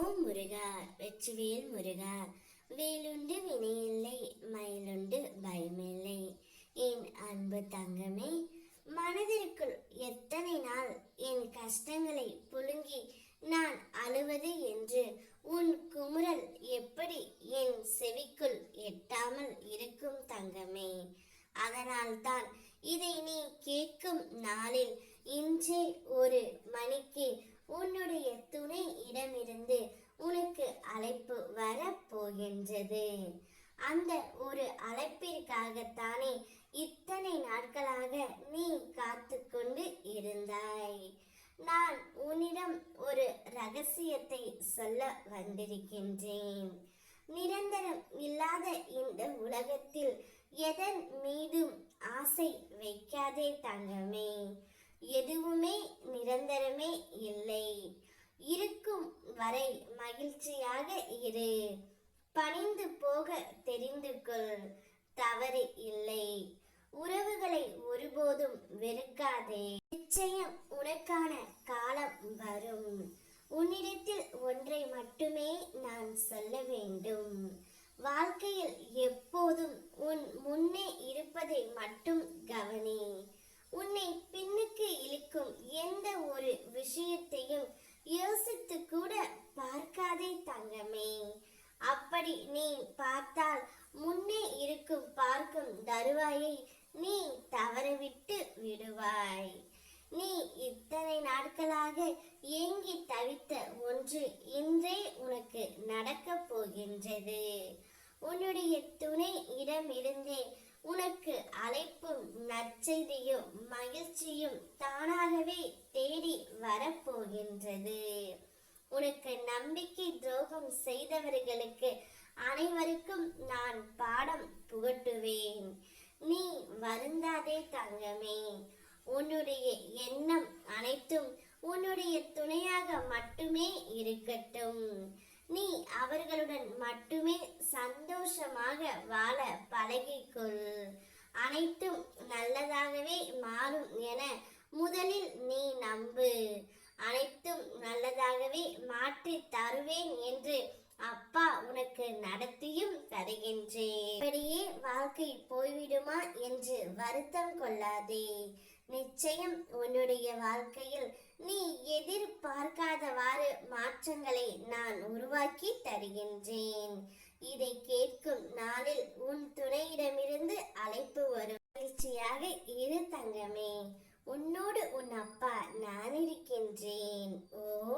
ஓம் முருகா வெற்றிவேல் முருகா. வேலுண்டு வினையில்லை மயிலுண்டு பயமில்லை. என் அன்பு தங்கமே மனதிற்குள் எத்தனை நாள் என் கஷ்டங்களை புழுங்கி நான் அழுவது என்று உன் குமுறல் எப்படி என் செவிக்குள் எட்டாமல் இருக்கும் தங்கமே? அதனால்தான் இதை நீ கேட்கும் நாளில் இன்றே ஒரு மணிக்கு உன்னுடைய துணை இடமிருந்து உனக்கு அழைப்பு வரப்போகின்றது அந்த ஒரு அழைப்பிற்காகத்தானே இத்தனை நாட்களாக நீ காத்து கொண்டு இருந்தாய்? நான் உன்னிடம் ஒரு ரகசியத்தை சொல்ல வந்திருக்கின்றேன். நிரந்தரம் இல்லாத இந்த உலகத்தில் எதன் மீதும் ஆசை வைக்காதே தங்கமே. எதுவுமே நிரந்தரமே இல்லை. இருக்கும் வரை மகிழ்ச்சியாக இரு. பணிந்து போக தெரிந்து கொள் தவறு இல்லை. உறவுகளை ஒருபோதும் வெறுக்காதே. நிச்சயம் உனக்கான காலம் வரும். உன்னிடத்தில் ஒன்றை மட்டுமே நான் சொல்ல வேண்டும். வாழ்க்கையில் எப்போதும் உன் முன்னே இருப்பதை மட்டும் கவனி. உன்னை பின்னுக்கு இழுக்கும் எந்த ஒரு விஷயத்தையும் யோசித்து கூட பார்க்காதே தங்கமே. அப்படி நீ பார்த்தால் முன்னே இருக்கும் பார்க்கும் தருவாயை நீ தவறவிட்டு விடுவாய். நீ இத்தனை நாட்களாக ஏங்கி தவித்த ஒன்று இன்றே உனக்கு நடக்கப் போகின்றது. உன்னுடைய துணை இடமிருந்தே உனக்கு அழைப்பும் நற்செய்தியும் மகிழ்ச்சியும் தானாகவே தேடி வரப்போகின்றது உனக்கு நம்பிக்கை துரோகம் செய்தவர்களுக்கு அனைவருக்கும் நான் பாடம் புகட்டுவேன். நீ வருந்தாதே தங்கமே. உன்னுடைய எண்ணம் அனைத்தும் உன்னுடைய துணையாக மட்டுமே இருக்கட்டும். நீ அவர்களுடன் மட்டுமே சந்தோஷமாக வாழ பழகிக்கொள். அனைத்தும் நல்லதாகவே மாறும் என முதலில் நீ நம்பு. மாற்றி தருவேன் என்று அப்பா உனக்கு நடத்தியும் தருகின்றேன். இப்படியே வாழ்க்கை போய்விடுமா என்று வருத்தம் கொள்ளாதே. நிச்சயம் உன்னுடைய வாழ்க்கையில் நீ எதிர்பார்க்காதவாறு மாற்றங்களை நான் உருவாக்கி தருகின்றேன். இதை கேட்கும் நாளில் உன் துணையிடமிருந்து அழைப்பு வரும். மகிழ்ச்சியாக இரு தங்கமே. உன்னோடு உன் அப்பா நான் இருக்கின்றேன்.